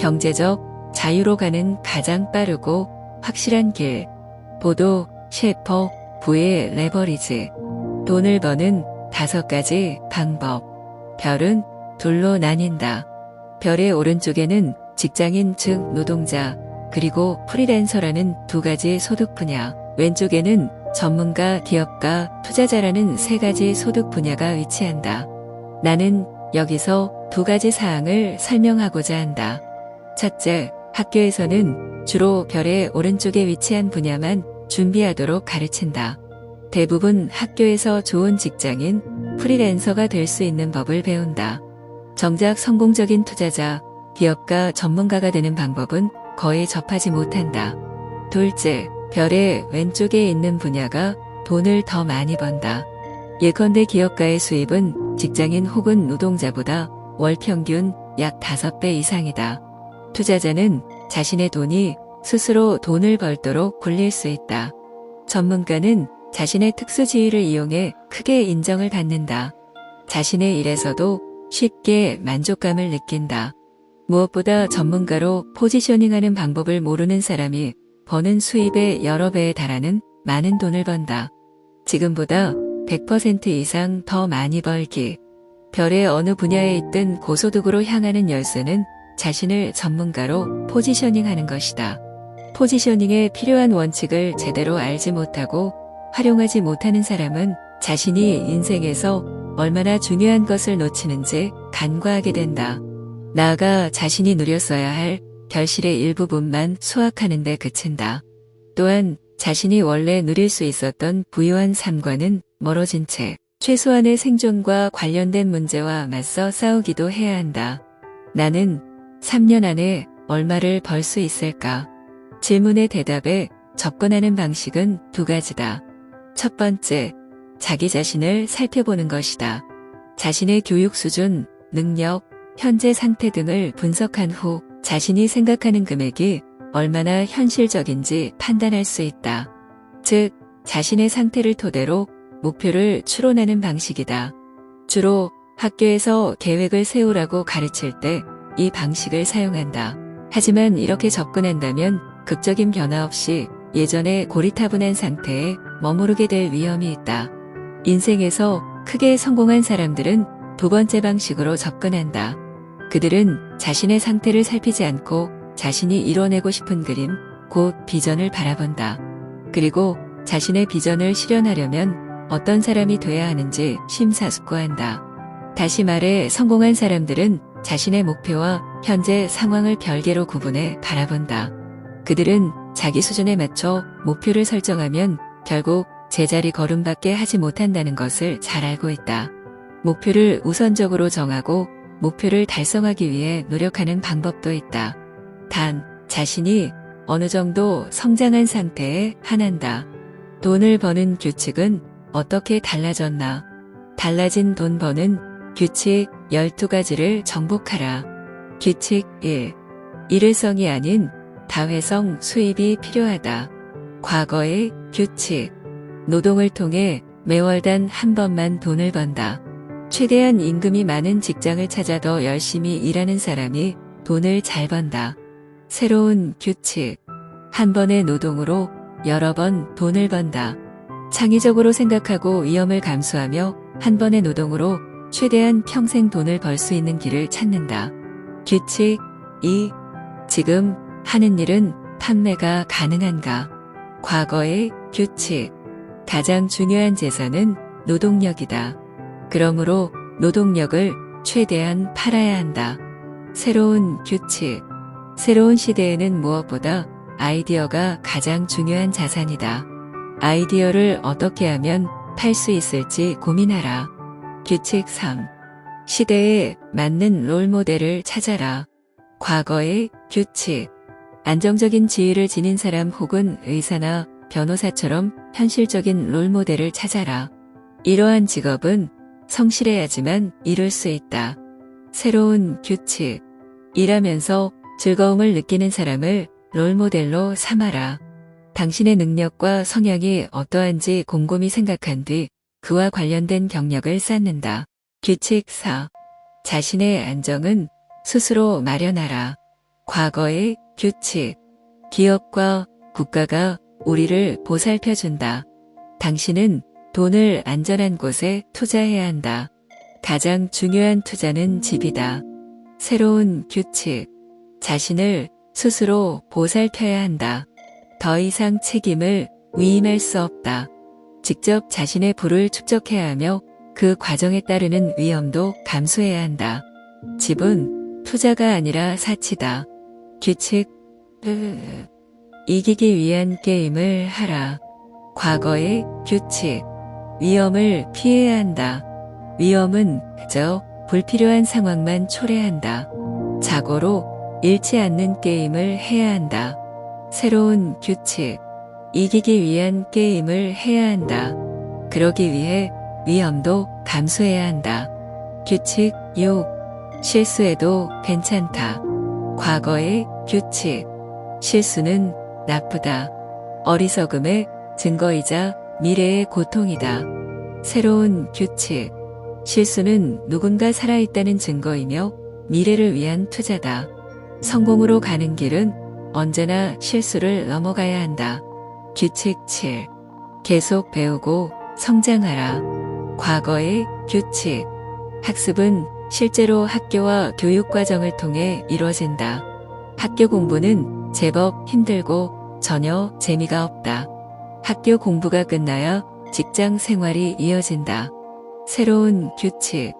경제적 자유로 가는 가장 빠르고 확실한 길. 보도 셰퍼 부의 레버리지. 돈을 버는 다섯 가지 방법. 별은 둘로 나뉜다. 별의 오른쪽에는 직장인 즉 노동자, 그리고 프리랜서라는 두 가지 소득 분야, 왼쪽에는 전문가, 기업가, 투자자라는 세 가지 소득 분야가 위치한다. 나는 여기서 두 가지 사항을 설명하고자 한다. 첫째, 학교에서는 주로 별의 오른쪽에 위치한 분야만 준비하도록 가르친다. 대부분 학교에서 좋은 직장인, 프리랜서가 될 수 있는 법을 배운다. 정작 성공적인 투자자, 기업가, 전문가가 되는 방법은 거의 접하지 못한다. 둘째, 별의 왼쪽에 있는 분야가 돈을 더 많이 번다. 예컨대 기업가의 수입은 직장인 혹은 노동자보다 월 평균 약 5배 이상이다. 투자자는 자신의 돈이 스스로 돈을 벌도록 굴릴 수 있다. 전문가는 자신의 특수 지위를 이용해 크게 인정을 받는다. 자신의 일에서도 쉽게 만족감을 느낀다. 무엇보다 전문가로 포지셔닝하는 방법을 모르는 사람이 버는 수입의 여러 배에 달하는 많은 돈을 번다. 지금보다 100% 이상 더 많이 벌기. 별의 어느 분야에 있든 고소득으로 향하는 열쇠는 자신을 전문가로 포지셔닝 하는 것이다. 포지셔닝에 필요한 원칙을 제대로 알지 못하고 활용하지 못하는 사람은 자신이 인생에서 얼마나 중요한 것을 놓치는지 간과하게 된다. 나아가 자신이 누렸어야 할 결실의 일부분만 수확하는 데 그친다. 또한 자신이 원래 누릴 수 있었던 부유한 삶과는 멀어진 채 최소한의 생존과 관련된 문제와 맞서 싸우기도 해야 한다. 나는 3년 안에 얼마를 벌 수 있을까? 질문의 대답에 접근하는 방식은 두 가지다. 첫 번째, 자기 자신을 살펴보는 것이다. 자신의 교육 수준, 능력, 현재 상태 등을 분석한 후 자신이 생각하는 금액이 얼마나 현실적인지 판단할 수 있다. 즉, 자신의 상태를 토대로 목표를 추론하는 방식이다. 주로 학교에서 계획을 세우라고 가르칠 때 이 방식을 사용한다. 하지만 이렇게 접근한다면 극적인 변화 없이 예전의 고리타분한 상태에 머무르게 될 위험이 있다. 인생에서 크게 성공한 사람들은 두 번째 방식으로 접근한다. 그들은 자신의 상태를 살피지 않고 자신이 이뤄내고 싶은 그림, 곧 비전을 바라본다. 그리고 자신의 비전을 실현하려면 어떤 사람이 돼야 하는지 심사숙고한다. 다시 말해 성공한 사람들은 자신의 목표와 현재 상황을 별개로 구분해 바라본다. 그들은 자기 수준에 맞춰 목표를 설정하면 결국 제자리 걸음밖에 하지 못한다는 것을 잘 알고 있다. 목표를 우선적으로 정하고 목표를 달성하기 위해 노력하는 방법도 있다. 단, 자신이 어느 정도 성장한 상태에 한한다. 돈을 버는 규칙은 어떻게 달라졌나? 달라진 돈 버는 규칙 12가지를 정복하라. 규칙 1. 일회성이 아닌 다회성 수입이 필요하다. 과거의 규칙. 노동을 통해 매월 단 한 번만 돈을 번다. 최대한 임금이 많은 직장을 찾아 더 열심히 일하는 사람이 돈을 잘 번다. 새로운 규칙. 한 번의 노동으로 여러 번 돈을 번다. 창의적으로 생각하고 위험을 감수하며 한 번의 노동으로 최대한 평생 돈을 벌 수 있는 길을 찾는다. 규칙 2. 지금 하는 일은 판매가 가능한가? 과거의 규칙. 가장 중요한 재산은 노동력이다. 그러므로 노동력을 최대한 팔아야 한다. 새로운 규칙. 새로운 시대에는 무엇보다 아이디어가 가장 중요한 자산이다. 아이디어를 어떻게 하면 팔 수 있을지 고민하라. 규칙 3. 시대에 맞는 롤모델을 찾아라. 과거의 규칙. 안정적인 지위를 지닌 사람 혹은 의사나 변호사처럼 현실적인 롤모델을 찾아라. 이러한 직업은 성실해야지만 이룰 수 있다. 새로운 규칙. 일하면서 즐거움을 느끼는 사람을 롤모델로 삼아라. 당신의 능력과 성향이 어떠한지 곰곰이 생각한 뒤 그와 관련된 경력을 쌓는다. 규칙 4. 자신의 안정은 스스로 마련하라. 과거의 규칙. 기업과 국가가 우리를 보살펴준다. 당신은 돈을 안전한 곳에 투자해야 한다. 가장 중요한 투자는 집이다. 새로운 규칙. 자신을 스스로 보살펴야 한다. 더 이상 책임을 위임할 수 없다. 직접 자신의 부를 축적해야 하며 그 과정에 따르는 위험도 감수해야 한다. 집은 투자가 아니라 사치다. 규칙, 으, 이기기 위한 게임을 하라. 과거의 규칙, 위험을 피해야 한다. 위험은 그저 불필요한 상황만 초래한다. 자고로 잃지 않는 게임을 해야 한다. 새로운 규칙, 이기기 위한 게임을 해야 한다. 그러기 위해 위험도 감수해야 한다. 규칙 6. 실수해도 괜찮다. 과거의 규칙. 실수는 나쁘다. 어리석음의 증거이자 미래의 고통이다. 새로운 규칙. 실수는 누군가 살아있다는 증거이며 미래를 위한 투자다. 성공으로 가는 길은 언제나 실수를 넘어가야 한다. 규칙 7. 계속 배우고 성장하라. 과거의 규칙. 학습은 실제로 학교와 교육과정을 통해 이루어진다. 학교 공부는 제법 힘들고 전혀 재미가 없다. 학교 공부가 끝나야 직장 생활이 이어진다. 새로운 규칙.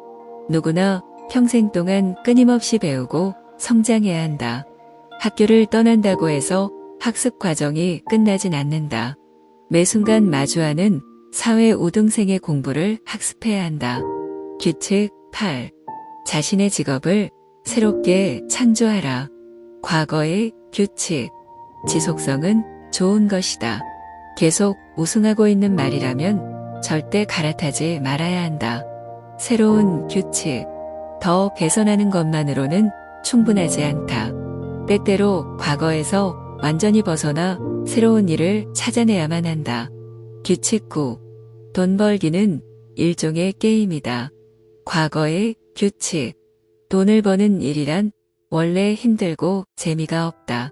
누구나 평생 동안 끊임없이 배우고 성장해야 한다. 학교를 떠난다고 해서 학습 과정이 끝나진 않는다. 매 순간 마주하는 사회 우등생의 공부를 학습해야 한다. 규칙 8. 자신의 직업을 새롭게 창조하라. 과거의 규칙. 지속성은 좋은 것이다. 계속 우승하고 있는 말이라면 절대 갈아타지 말아야 한다. 새로운 규칙. 더 개선하는 것만으로는 충분하지 않다. 때때로 과거에서 완전히 벗어나 새로운 일을 찾아내야만 한다. 규칙 9. 돈 벌기는 일종의 게임이다. 과거의 규칙. 돈을 버는 일이란 원래 힘들고 재미가 없다.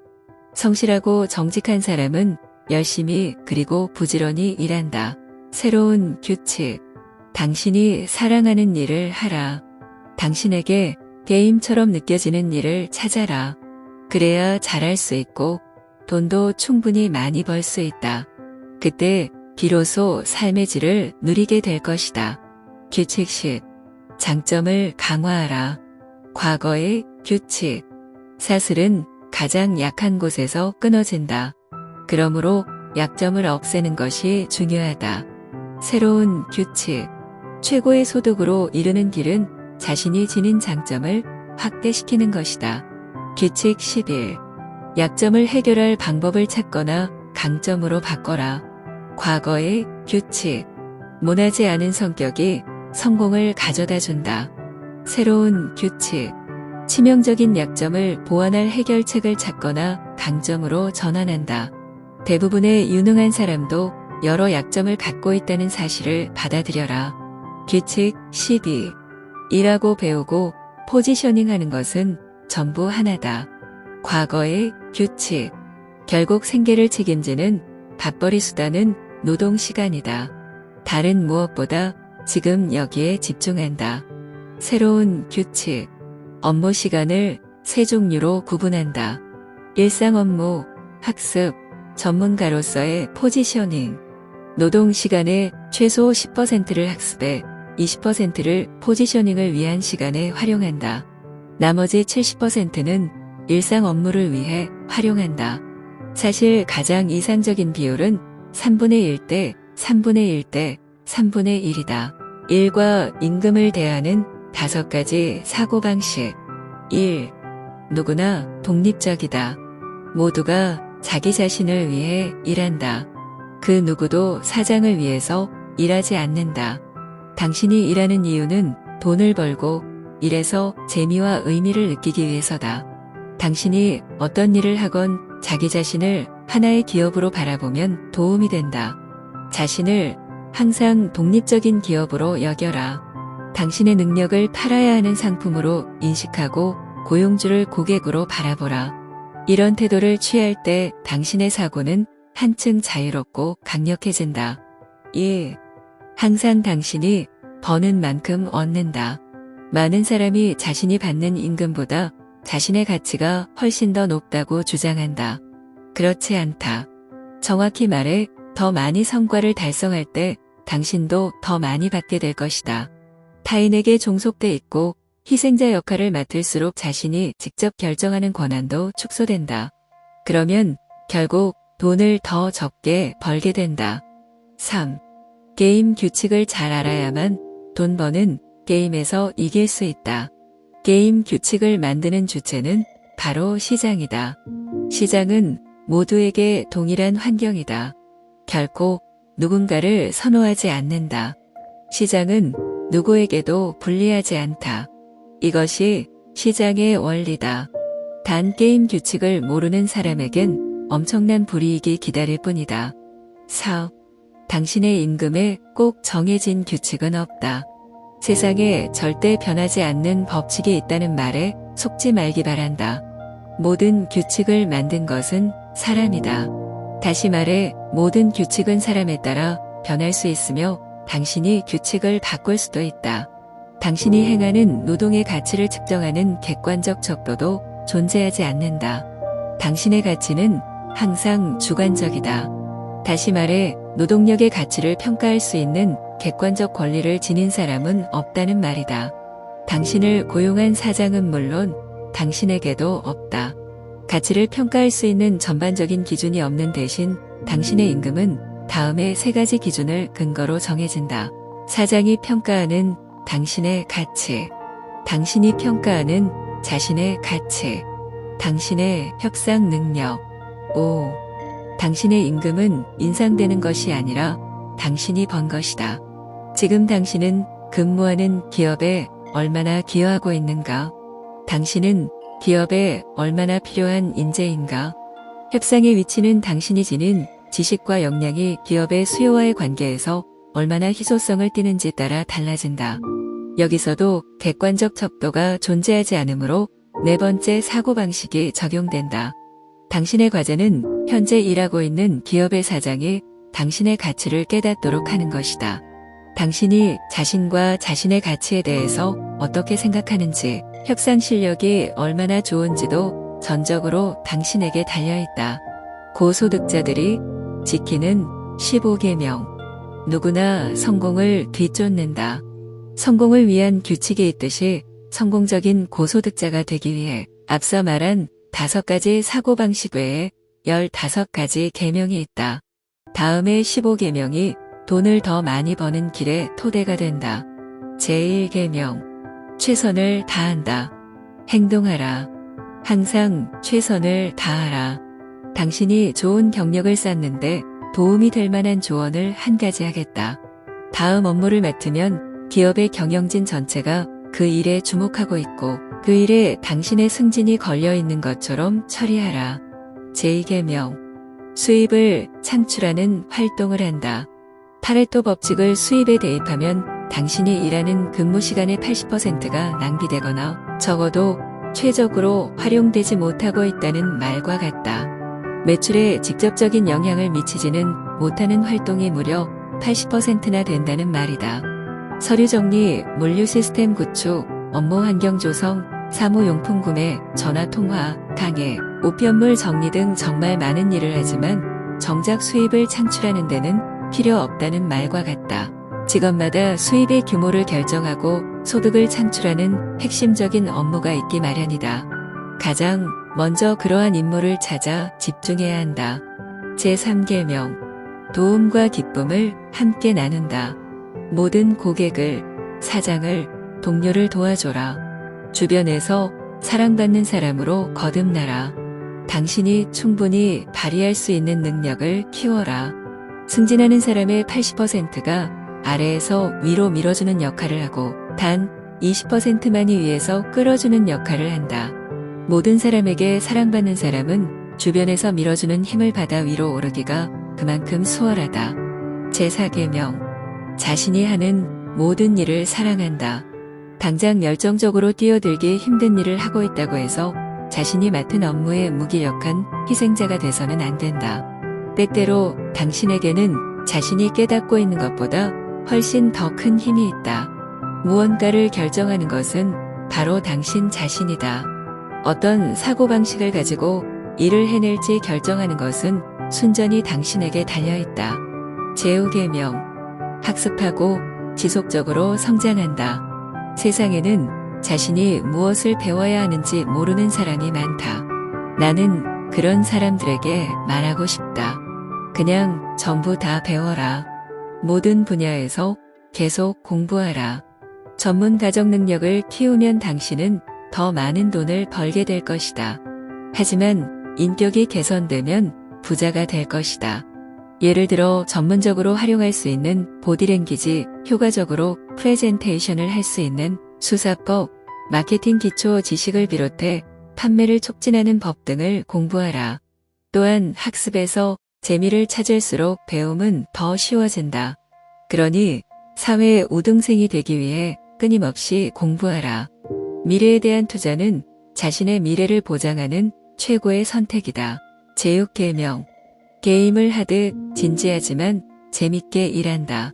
성실하고 정직한 사람은 열심히 그리고 부지런히 일한다. 새로운 규칙. 당신이 사랑하는 일을 하라. 당신에게 게임처럼 느껴지는 일을 찾아라. 그래야 잘할 수 있고 돈도 충분히 많이 벌 수 있다. 그때 비로소 삶의 질을 누리게 될 것이다. 규칙식. 장점을 강화하라. 과거의 규칙. 사슬은 가장 약한 곳에서 끊어진다. 그러므로 약점을 없애는 것이 중요하다. 새로운 규칙. 최고의 소득으로 이르는 길은 자신이 지닌 장점을 확대시키는 것이다. 규칙 11. 약점을 해결할 방법을 찾거나 강점으로 바꿔라. 과거의 규칙. 모나지 않은 성격이 성공을 가져다 준다. 새로운 규칙. 치명적인 약점을 보완할 해결책을 찾거나 강점으로 전환한다. 대부분의 유능한 사람도 여러 약점을 갖고 있다는 사실을 받아들여라. 규칙 12. 일하고 배우고 포지셔닝 하는 것은 전부 하나다. 과거의 규칙. 결국 생계를 책임지는 밥벌이 수단은 노동 시간이다. 다른 무엇보다 지금 여기에 집중한다. 새로운 규칙. 업무 시간을 세 종류로 구분한다. 일상 업무, 학습, 전문가로서의 포지셔닝. 노동 시간의 최소 10%를 학습에 20%를 포지셔닝을 위한 시간에 활용한다. 나머지 70%는 일상 업무를 위해 활용한다. 사실 가장 이상적인 비율은 3분의 1대 3분의 1대 3분의 1이다. 일과 임금을 대하는 다섯 가지 사고방식. 1. 누구나 독립적이다. 모두가 자기 자신을 위해 일한다. 그 누구도 사장을 위해서 일하지 않는다. 당신이 일하는 이유는 돈을 벌고 일에서 재미와 의미를 느끼기 위해서다. 당신이 어떤 일을 하건 자기 자신을 하나의 기업으로 바라보면 도움이 된다. 자신을 항상 독립적인 기업으로 여겨라. 당신의 능력을 팔아야 하는 상품으로 인식하고 고용주를 고객으로 바라보라. 이런 태도를 취할 때 당신의 사고는 한층 자유롭고 강력해진다. 1. 항상 당신이 버는 만큼 얻는다. 많은 사람이 자신이 받는 임금보다 자신의 가치가 훨씬 더 높다고 주장한다. 그렇지 않다. 정확히 말해 더 많이 성과를 달성할 때 당신도 더 많이 받게 될 것이다. 타인에게 종속돼 있고 희생자 역할을 맡을수록 자신이 직접 결정하는 권한도 축소된다. 그러면 결국 돈을 더 적게 벌게 된다. 3. 게임 규칙을 잘 알아야만 돈 버는 게임에서 이길 수 있다. 게임 규칙을 만드는 주체는 바로 시장이다. 시장은 모두에게 동일한 환경이다. 결코 누군가를 선호하지 않는다. 시장은 누구에게도 불리하지 않다. 이것이 시장의 원리다. 단 게임 규칙을 모르는 사람에겐 엄청난 불이익이 기다릴 뿐이다. 4. 당신의 임금에 꼭 정해진 규칙은 없다. 세상에 절대 변하지 않는 법칙이 있다는 말에 속지 말기 바란다. 모든 규칙을 만든 것은 사람이다. 다시 말해 모든 규칙은 사람에 따라 변할 수 있으며 당신이 규칙을 바꿀 수도 있다. 당신이 행하는 노동의 가치를 측정하는 객관적 척도도 존재하지 않는다. 당신의 가치는 항상 주관적이다. 다시 말해 노동력의 가치를 평가할 수 있는 객관적 권리를 지닌 사람은 없다는 말이다. 당신을 고용한 사장은 물론 당신에게도 없다. 가치를 평가할 수 있는 전반적인 기준이 없는 대신 당신의 임금은 다음의 세 가지 기준을 근거로 정해진다. 사장이 평가하는 당신의 가치, 당신이 평가하는 자신의 가치, 당신의 협상 능력. 5. 당신의 임금은 인상되는 것이 아니라 당신이 번 것이다. 지금 당신은 근무하는 기업에 얼마나 기여하고 있는가? 당신은 기업에 얼마나 필요한 인재인가? 협상의 위치는 당신이 지닌 지식과 역량이 기업의 수요와의 관계에서 얼마나 희소성을 띠는지 따라 달라진다. 여기서도 객관적 척도가 존재하지 않으므로 네 번째 사고방식이 적용된다. 당신의 과제는 현재 일하고 있는 기업의 사장이 당신의 가치를 깨닫도록 하는 것이다. 당신이 자신과 자신의 가치에 대해서 어떻게 생각하는지, 협상 실력이 얼마나 좋은지도 전적으로 당신에게 달려있다. 고소득자들이 지키는 15계명. 누구나 성공을 뒤쫓는다. 성공을 위한 규칙이 있듯이 성공적인 고소득자가 되기 위해 앞서 말한 다섯 가지 사고방식 외에 15가지 계명이 있다. 다음의 15계명이 돈을 더 많이 버는 길의 토대가 된다. 제1계명. 최선을 다한다. 행동하라. 항상 최선을 다하라. 당신이 좋은 경력을 쌓는데 도움이 될 만한 조언을 한 가지 하겠다. 다음 업무를 맡으면 기업의 경영진 전체가 그 일에 주목하고 있고 그 일에 당신의 승진이 걸려 있는 것처럼 처리하라. 제2계명. 수입을 창출하는 활동을 한다. 파레토 법칙을 수입에 대입하면 당신이 일하는 근무 시간의 80%가 낭비되거나 적어도 최적으로 활용되지 못하고 있다는 말과 같다. 매출에 직접적인 영향을 미치지는 못하는 활동이 무려 80%나 된다는 말이다. 서류 정리, 물류 시스템 구축, 업무 환경 조성, 사무용품 구매, 전화 통화, 강의, 우편물 정리 등 정말 많은 일을 하지만 정작 수입을 창출하는 데는 필요 없다는 말과 같다. 직업마다 수입의 규모를 결정하고 소득을 창출하는 핵심적인 업무가 있기 마련이다. 가장 먼저 그러한 임무를 찾아 집중해야 한다. 제3계명. 도움과 기쁨을 함께 나눈다. 모든 고객을, 사장을, 동료를 도와줘라. 주변에서 사랑받는 사람으로 거듭나라. 당신이 충분히 발휘할 수 있는 능력을 키워라. 승진하는 사람의 80%가 아래에서 위로 밀어주는 역할을 하고 단 20%만이 위에서 끌어주는 역할을 한다. 모든 사람에게 사랑받는 사람은 주변에서 밀어주는 힘을 받아 위로 오르기가 그만큼 수월하다. 제4계명. 자신이 하는 모든 일을 사랑한다. 당장 열정적으로 뛰어들기 힘든 일을 하고 있다고 해서 자신이 맡은 업무에 무기력한 희생자가 돼서는 안 된다. 때때로 당신에게는 자신이 깨닫고 있는 것보다 훨씬 더 큰 힘이 있다. 무언가를 결정하는 것은 바로 당신 자신이다. 어떤 사고방식을 가지고 일을 해낼지 결정하는 것은 순전히 당신에게 달려있다. 제후개명. 학습하고 지속적으로 성장한다. 세상에는 자신이 무엇을 배워야 하는지 모르는 사람이 많다. 나는 그런 사람들에게 말하고 싶다. 그냥 전부 다 배워라. 모든 분야에서 계속 공부하라. 전문 가정 능력을 키우면 당신은 더 많은 돈을 벌게 될 것이다. 하지만 인격이 개선되면 부자가 될 것이다. 예를 들어 전문적으로 활용할 수 있는 보디랭귀지, 효과적으로 프레젠테이션을 할 수 있는 수사법, 마케팅 기초 지식을 비롯해 판매를 촉진하는 법 등을 공부하라. 또한 학습에서 재미를 찾을수록 배움은 더 쉬워진다. 그러니 사회 우등생이 되기 위해 끊임없이 공부하라. 미래에 대한 투자는 자신의 미래를 보장하는 최고의 선택이다. 제육개명. 게임을 하듯 진지하지만 재밌게 일한다.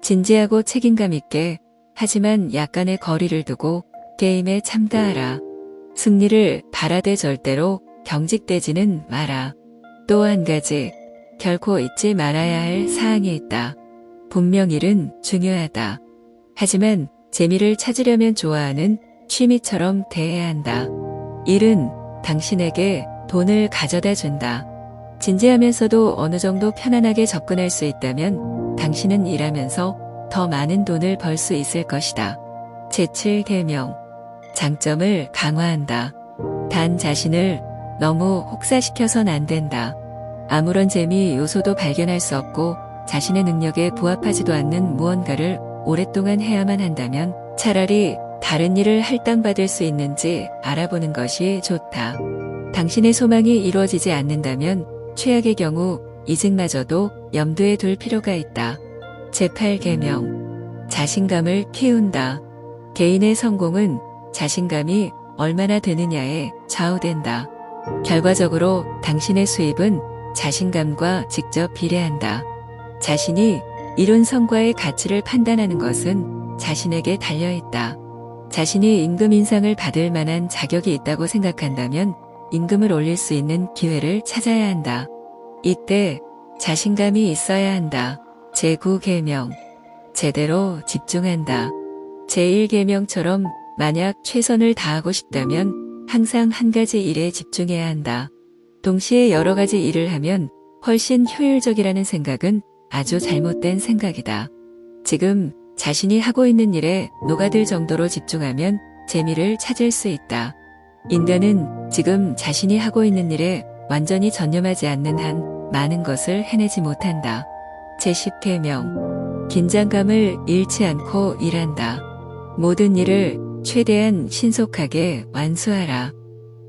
진지하고 책임감 있게 하지만 약간의 거리를 두고 게임에 참가하라. 승리를 바라되 절대로 경직되지는 마라. 또 한 가지 결코 잊지 말아야 할 사항이 있다. 분명 일은 중요하다. 하지만 재미를 찾으려면 좋아하는 취미처럼 대해야 한다. 일은 당신에게 돈을 가져다 준다. 진지하면서도 어느 정도 편안하게 접근할 수 있다면 당신은 일하면서 더 많은 돈을 벌 수 있을 것이다. 제7개명. 장점을 강화한다. 단 자신을 너무 혹사시켜선 안 된다. 아무런 재미 요소도 발견할 수 없고 자신의 능력에 부합하지도 않는 무언가를 오랫동안 해야만 한다면 차라리 다른 일을 할당받을 수 있는지 알아보는 것이 좋다. 당신의 소망이 이루어지지 않는다면 최악의 경우 이직마저도 염두에 둘 필요가 있다. 제8개명. 자신감을 키운다. 개인의 성공은 자신감이 얼마나 되느냐에 좌우된다. 결과적으로 당신의 수입은 자신감과 직접 비례한다. 자신이 이룬 성과의 가치를 판단하는 것은 자신에게 달려있다. 자신이 임금 인상을 받을 만한 자격이 있다고 생각한다면 임금을 올릴 수 있는 기회를 찾아야 한다. 이때 자신감이 있어야 한다. 제9계명. 제대로 집중한다. 제1계명처럼 만약 최선을 다하고 싶다면 항상 한 가지 일에 집중해야 한다. 동시에 여러 가지 일을 하면 훨씬 효율적이라는 생각은 아주 잘못된 생각이다. 지금 자신이 하고 있는 일에 녹아들 정도로 집중하면 재미를 찾을 수 있다. 인간은 지금 자신이 하고 있는 일에 완전히 전념하지 않는 한 많은 것을 해내지 못한다. 제10계명. 긴장감을 잃지 않고 일한다. 모든 일을 최대한 신속하게 완수하라.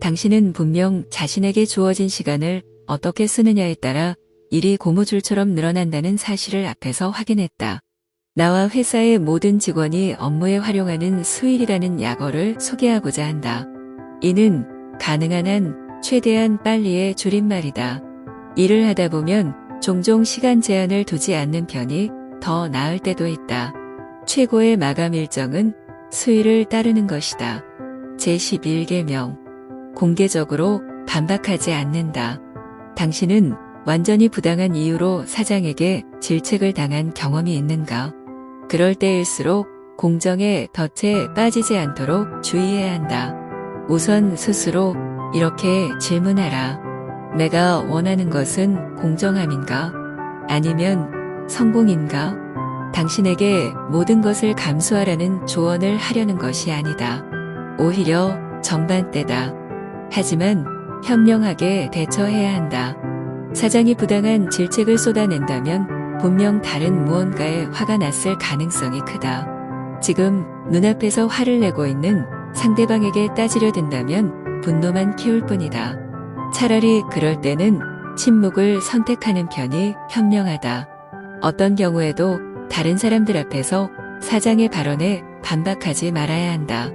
당신은 분명 자신에게 주어진 시간을 어떻게 쓰느냐에 따라 일이 고무줄처럼 늘어난다는 사실을 앞에서 확인했다. 나와 회사의 모든 직원이 업무에 활용하는 수일이라는 약어를 소개하고자 한다. 이는 가능한 한 최대한 빨리의 줄임말이다. 일을 하다 보면 종종 시간 제한을 두지 않는 편이 더 나을 때도 있다. 최고의 마감 일정은 수위를 따르는 것이다. 제11계명. 공개적으로 반박하지 않는다. 당신은 완전히 부당한 이유로 사장에게 질책을 당한 경험이 있는가? 그럴 때일수록 공정에 덫에 빠지지 않도록 주의해야 한다. 우선 스스로 이렇게 질문하라. 내가 원하는 것은 공정함인가? 아니면 성공인가? 당신에게 모든 것을 감수하라는 조언을 하려는 것이 아니다. 오히려 정반대다. 하지만 현명하게 대처해야 한다. 사장이 부당한 질책을 쏟아낸다면 분명 다른 무언가에 화가 났을 가능성이 크다. 지금 눈앞에서 화를 내고 있는 상대방에게 따지려 든다면 분노만 키울 뿐이다. 차라리 그럴 때는 침묵을 선택하는 편이 현명하다. 어떤 경우에도 다른 사람들 앞에서 사장의 발언에 반박하지 말아야 한다.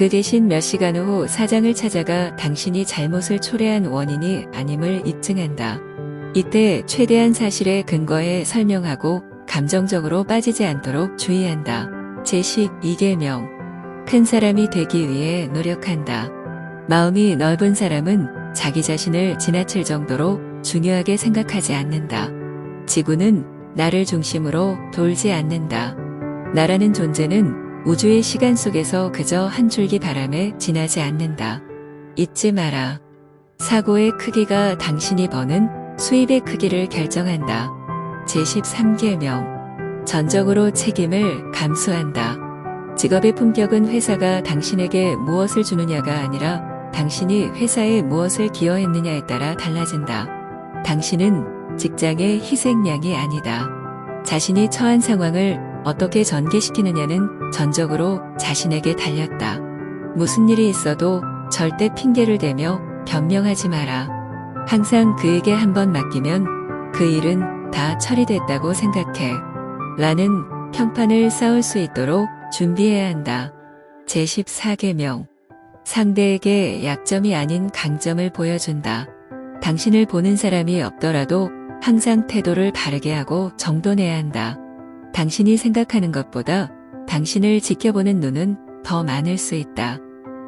그 대신 몇 시간 후 사장을 찾아가 당신이 잘못을 초래한 원인이 아님을 입증한다. 이때 최대한 사실에 근거해 설명하고 감정적으로 빠지지 않도록 주의한다. 제12계명. 큰 사람이 되기 위해 노력한다. 마음이 넓은 사람은 자기 자신을 지나칠 정도로 중요하게 생각하지 않는다. 지구는 나를 중심으로 돌지 않는다. 나라는 존재는 우주의 시간 속에서 그저 한 줄기 바람에 지나지 않는다. 잊지 마라. 사고의 크기가 당신이 버는 수입의 크기를 결정한다. 제13계명. 전적으로 책임을 감수한다. 직업의 품격은 회사가 당신에게 무엇을 주느냐가 아니라 당신이 회사에 무엇을 기여했느냐에 따라 달라진다. 당신은 직장의 희생양이 아니다. 자신이 처한 상황을 어떻게 전개시키느냐는 전적으로 자신에게 달렸다. 무슨 일이 있어도 절대 핑계를 대며 변명하지 마라. 항상 그에게 한번 맡기면 그 일은 다 처리됐다고 생각해. 라는 평판을 쌓을 수 있도록 준비해야 한다. 제14계명. 상대에게 약점이 아닌 강점을 보여준다. 당신을 보는 사람이 없더라도 항상 태도를 바르게 하고 정돈해야 한다. 당신이 생각하는 것보다 당신을 지켜보는 눈은 더 많을 수 있다.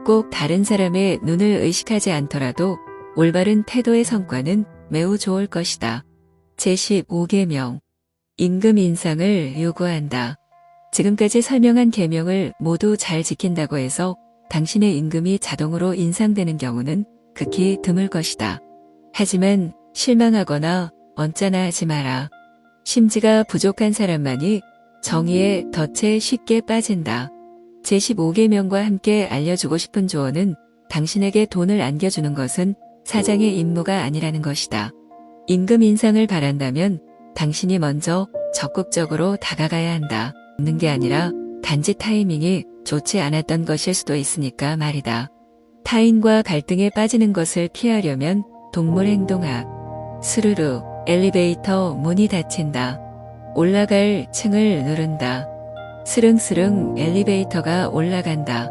꼭 다른 사람의 눈을 의식하지 않더라도 올바른 태도의 성과는 매우 좋을 것이다. 제15계명. 임금 인상을 요구한다. 지금까지 설명한 계명을 모두 잘 지킨다고 해서 당신의 임금이 자동으로 인상되는 경우는 극히 드물 것이다. 하지만 실망하거나 언짢아 하지 마라. 심지가 부족한 사람만이 정의에 덫에 쉽게 빠진다. 제15계명과 함께 알려주고 싶은 조언은 당신에게 돈을 안겨주는 것은 사장의 임무가 아니라는 것이다. 임금 인상을 바란다면 당신이 먼저 적극적으로 다가가야 한다. 없는 게 아니라 단지 타이밍이 좋지 않았던 것일 수도 있으니까 말이다. 타인과 갈등에 빠지는 것을 피하려면 동물 행동학. 스르르 엘리베이터 문이 닫힌다. 올라갈 층을 누른다. 스릉스릉 엘리베이터가 올라간다.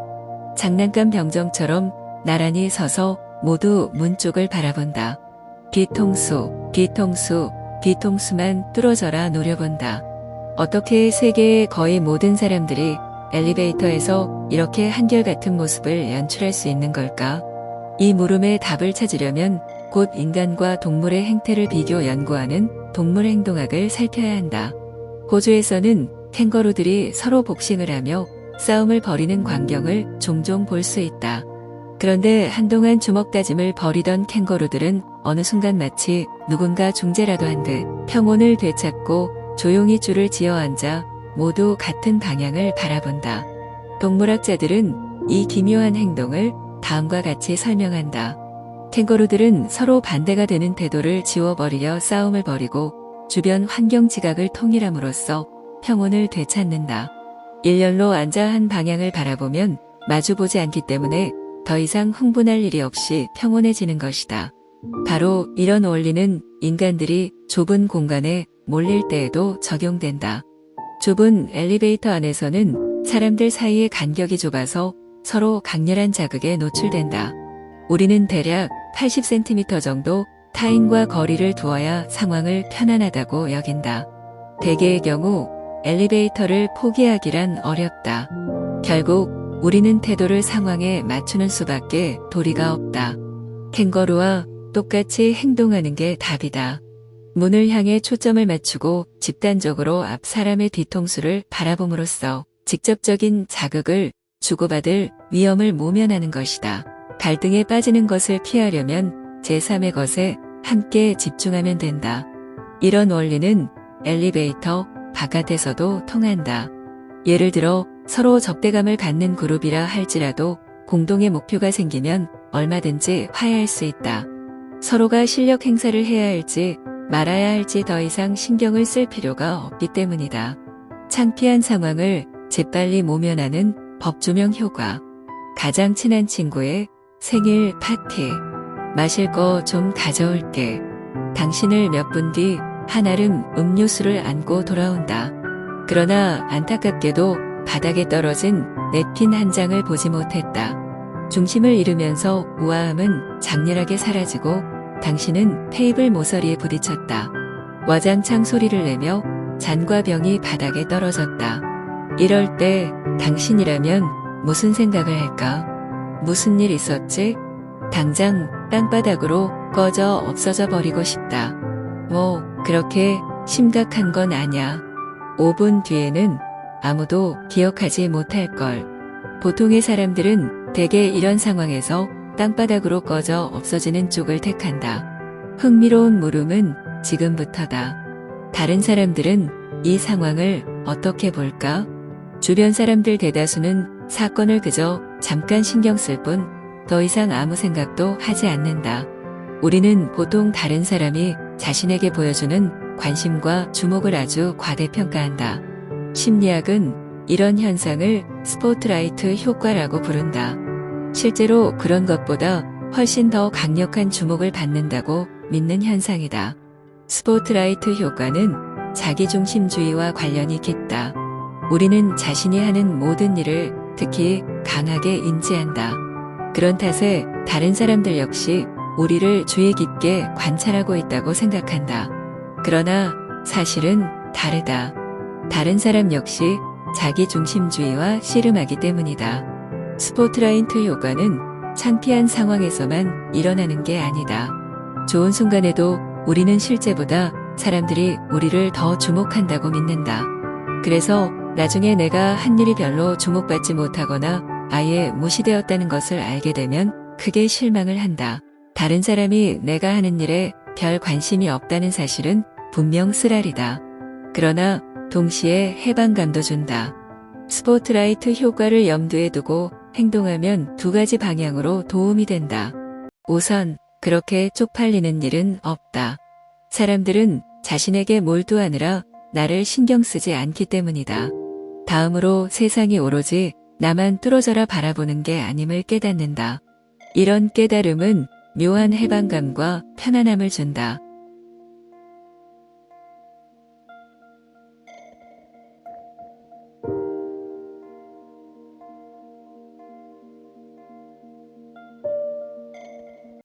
장난감 병정처럼 나란히 서서 모두 문 쪽을 바라본다. 뒤통수, 뒤통수, 뒤통수만 뚫어져라 노려본다. 어떻게 세계의 거의 모든 사람들이 엘리베이터에서 이렇게 한결같은 모습을 연출할 수 있는 걸까? 이 물음에 답을 찾으려면 곧 인간과 동물의 행태를 비교 연구하는 동물 행동학을 살펴야 한다. 호주에서는 캥거루들이 서로 복싱을 하며 싸움을 벌이는 광경을 종종 볼 수 있다. 그런데 한동안 주먹 다짐을 벌이던 캥거루들은 어느 순간 마치 누군가 중재라도 한 듯 평온을 되찾고 조용히 줄을 지어 앉아 모두 같은 방향을 바라본다. 동물학자들은 이 기묘한 행동을 다음과 같이 설명한다. 캥거루들은 서로 반대가 되는 태도를 지워버리려 싸움을 벌이고 주변 환경 지각을 통일함으로써 평온을 되찾는다. 일렬로 앉아 한 방향을 바라보면 마주보지 않기 때문에 더 이상 흥분할 일이 없이 평온해지는 것이다. 바로 이런 원리는 인간들이 좁은 공간에 몰릴 때에도 적용된다. 좁은 엘리베이터 안에서는 사람들 사이의 간격이 좁아서 서로 강렬한 자극에 노출된다. 우리는 대략 80cm 정도 타인과 거리를 두어야 상황을 편안하다고 여긴다. 대개의 경우 엘리베이터를 포기하기란 어렵다. 결국 우리는 태도를 상황에 맞추는 수밖에 도리가 없다. 캥거루와 똑같이 행동하는 게 답이다. 문을 향해 초점을 맞추고 집단적으로 앞 사람의 뒤통수를 바라봄으로써 직접적인 자극을 주고받을 위험을 모면하는 것이다. 갈등에 빠지는 것을 피하려면 제3의 것에 함께 집중하면 된다. 이런 원리는 엘리베이터 바깥에서도 통한다. 예를 들어 서로 적대감을 갖는 그룹이라 할지라도 공동의 목표가 생기면 얼마든지 화해할 수 있다. 서로가 실력 행사를 해야 할지 말아야 할지 더 이상 신경을 쓸 필요가 없기 때문이다. 창피한 상황을 재빨리 모면하는 법조명 효과. 가장 친한 친구의 생일 파티. 마실 거 좀 가져올게. 당신을 몇 분 뒤 한아름 음료수를 안고 돌아온다. 그러나 안타깝게도 바닥에 떨어진 냅킨 한 장을 보지 못했다. 중심을 잃으면서 우아함은 장렬하게 사라지고 당신은 테이블 모서리에 부딪혔다. 와장창 소리를 내며 잔과 병이 바닥에 떨어졌다. 이럴 때 당신이라면 무슨 생각을 할까? 무슨 일 있었지? 당장 땅바닥으로 꺼져 없어져 버리고 싶다. 뭐, 그렇게 심각한 건 아냐. 5분 뒤에는 아무도 기억하지 못할 걸. 보통의 사람들은 대개 이런 상황에서 땅바닥으로 꺼져 없어지는 쪽을 택한다. 흥미로운 물음은 지금부터다. 다른 사람들은 이 상황을 어떻게 볼까? 주변 사람들 대다수는 사건을 그저 잠깐 신경 쓸 뿐 더 이상 아무 생각도 하지 않는다. 우리는 보통 다른 사람이 자신에게 보여주는 관심과 주목을 아주 과대평가한다. 심리학은 이런 현상을 스포트라이트 효과라고 부른다. 실제로 그런 것보다 훨씬 더 강력한 주목을 받는다고 믿는 현상이다. 스포트라이트 효과는 자기중심주의와 관련이 깊다. 우리는 자신이 하는 모든 일을 특히 강하게 인지한다. 그런 탓에 다른 사람들 역시 우리를 주의 깊게 관찰하고 있다고 생각한다. 그러나 사실은 다르다. 다른 사람 역시 자기 중심주의와 씨름하기 때문이다. 스포트라이트 효과는 창피한 상황에서만 일어나는 게 아니다. 좋은 순간에도 우리는 실제보다 사람들이 우리를 더 주목한다고 믿는다. 그래서 나중에 내가 한 일이 별로 주목받지 못하거나 아예 무시되었다는 것을 알게 되면 크게 실망을 한다. 다른 사람이 내가 하는 일에 별 관심이 없다는 사실은 분명 쓰라리다. 그러나 동시에 해방감도 준다. 스포트라이트 효과를 염두에 두고 행동하면 두 가지 방향으로 도움이 된다. 우선, 그렇게 쪽팔리는 일은 없다. 사람들은 자신에게 몰두하느라 나를 신경 쓰지 않기 때문이다. 다음으로 세상이 오로지 나만 뚫어져라 바라보는 게 아님을 깨닫는다. 이런 깨달음은 묘한 해방감과 편안함을 준다.